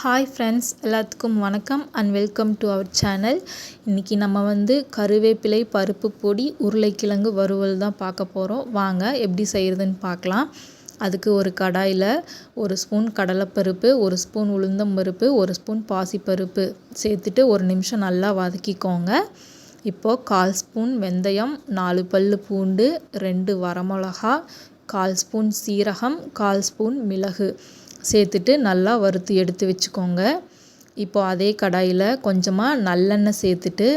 Hi friends எல்லாத்துக்கும் வணக்கம் and welcome to our channel இன்றைக்கி நம்ம வந்து கருவேப்பிலை பருப்பு பொடி உருளைக்கிழங்கு வறுவல் தான் பார்க்க போகிறோம் வாங்க எப்படி செய்கிறதுன்னு பார்க்கலாம். அதுக்கு ஒரு கடாயில் ஒரு ஸ்பூன் கடலைப்பருப்பு ஒரு ஸ்பூன் உளுந்தம் பருப்பு ஒரு ஸ்பூன் பாசிப்பருப்பு சேர்த்துட்டு ஒரு நிமிஷம் நல்லா வதக்கிக்கோங்க. இப்போது கால் ஸ்பூன் வெந்தயம் நாலு பல் பூண்டு ரெண்டு வரமிளகா கால் ஸ்பூன் சீரகம் கால் ஸ்பூன் மிளகு. சேர்த்துட்டு நல்லா வறுத்து எடுத்து வச்சுக்கோங்க. இப்போ அதே கடாயில் கொஞ்சமாக நல்லெண்ணெய் சேர்த்துட்டு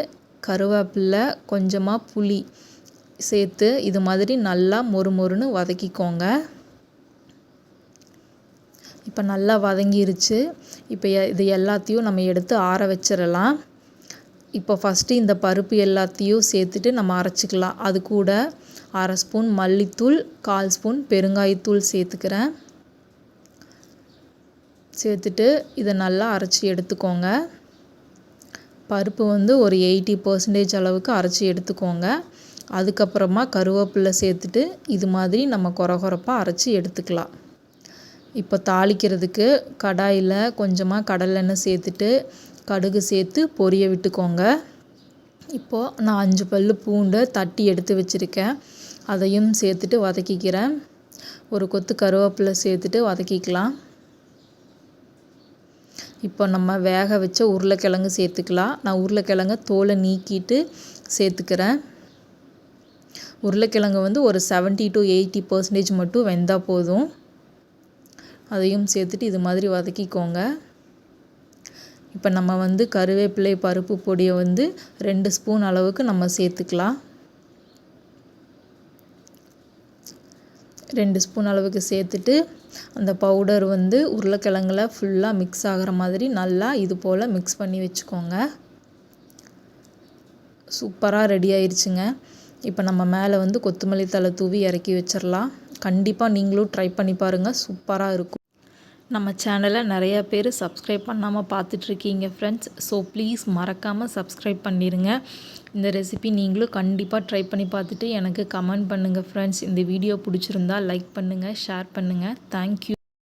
கருவேப்பில்லை கொஞ்சமாக புளி சேர்த்து இது மாதிரி நல்லா மொறு மொறுன்னு வதக்கிக்கோங்க. இப்போ நல்லா வதங்கிருச்சு. இப்போ இது எல்லாத்தையும் நம்ம எடுத்து ஆற வச்சிடலாம் இப்போ ஃபஸ்ட்டு இந்த பருப்பு எல்லாத்தையும் சேர்த்துட்டு நம்ம அரைச்சிக்கலாம். அது கூட அரை ஸ்பூன் மல்லித்தூள் கால் ஸ்பூன் பெருங்காயத்தூள் சேர்த்துக்கிறேன். சேர்த்துட்டு இதை நல்லா அரைச்சி எடுத்துக்கோங்க. பருப்பு வந்து ஒரு எயிட்டி பர்சன்டேஜ் அளவுக்கு அரைச்சி எடுத்துக்கோங்க. அதுக்கப்புறமா கருவேப்பிலை சேர்த்துட்டு இது மாதிரி நம்ம குறகுறப்பாக அரைச்சி எடுத்துக்கலாம். இப்போ தாளிக்கிறதுக்கு கடாயில் கொஞ்சமாக கடலெண்ணெய் சேர்த்துட்டு கடுகு சேர்த்து பொரிய விட்டுக்கோங்க. இப்போது நான் அஞ்சு பல் பூண்டை தட்டி எடுத்து வச்சுருக்கேன். அதையும் சேர்த்துட்டு வதக்கிக்கிறேன். ஒரு கொத்து கருவேப்பிலை சேர்த்துட்டு வதக்கிக்கலாம். இப்போ நம்ம வேக வச்ச உருளைக்கிழங்கு சேர்த்துக்கலாம். நான் உருளைக்கிழங்க தோலை நீக்கிட்டு சேர்த்துக்கிறேன். உருளைக்கிழங்கு வந்து ஒரு செவன்ட்டி டு எயிட்டி பர்சன்டேஜ் மட்டும் வெந்தால் போதும். அதையும் சேர்த்துட்டு இது மாதிரி வதக்கிக்கோங்க. இப்போ நம்ம வந்து கருவேப்பிலை பருப்பு பொடியை வந்து ரெண்டு ஸ்பூன் அளவுக்கு நம்ம சேர்த்துக்கலாம். ரெண்டு ஸ்பூன் அளவுக்கு சேர்த்துட்டு அந்த பவுடர் வந்து உருளைக்கிழங்குல ஃபுல்லாக மிக்ஸ் ஆகிற மாதிரி நல்லா இது போல் மிக்ஸ் பண்ணி வச்சுக்கோங்க. சூப்பராக ரெடி ஆயிடுச்சுங்க இப்போ நம்ம மேலே வந்து கொத்தமல்லி தலை தூவி இறக்கி வச்சிடலாம் கண்டிப்பாக நீங்களும் ட்ரை பண்ணி பாருங்கள் சூப்பராக இருக்கும். நம்ம சேனலை நிறைய பேர் சப்ஸ்கிரைப் பண்ணாமல் பார்த்துட்ருக்கீங்க ஃப்ரெண்ட்ஸ் ஸோ ப்ளீஸ் மறக்காமல் சப்ஸ்கிரைப் பண்ணிடுங்க இந்த ரெசிபி நீங்களும் கண்டிப்பாக ட்ரை பண்ணி பார்த்துட்டு எனக்கு கமெண்ட் பண்ணுங்கள் ஃப்ரெண்ட்ஸ் இந்த வீடியோ பிடிச்சிருந்தா லைக் பண்ணுங்கள் ஷேர் பண்ணுங்கள் தேங்க்யூ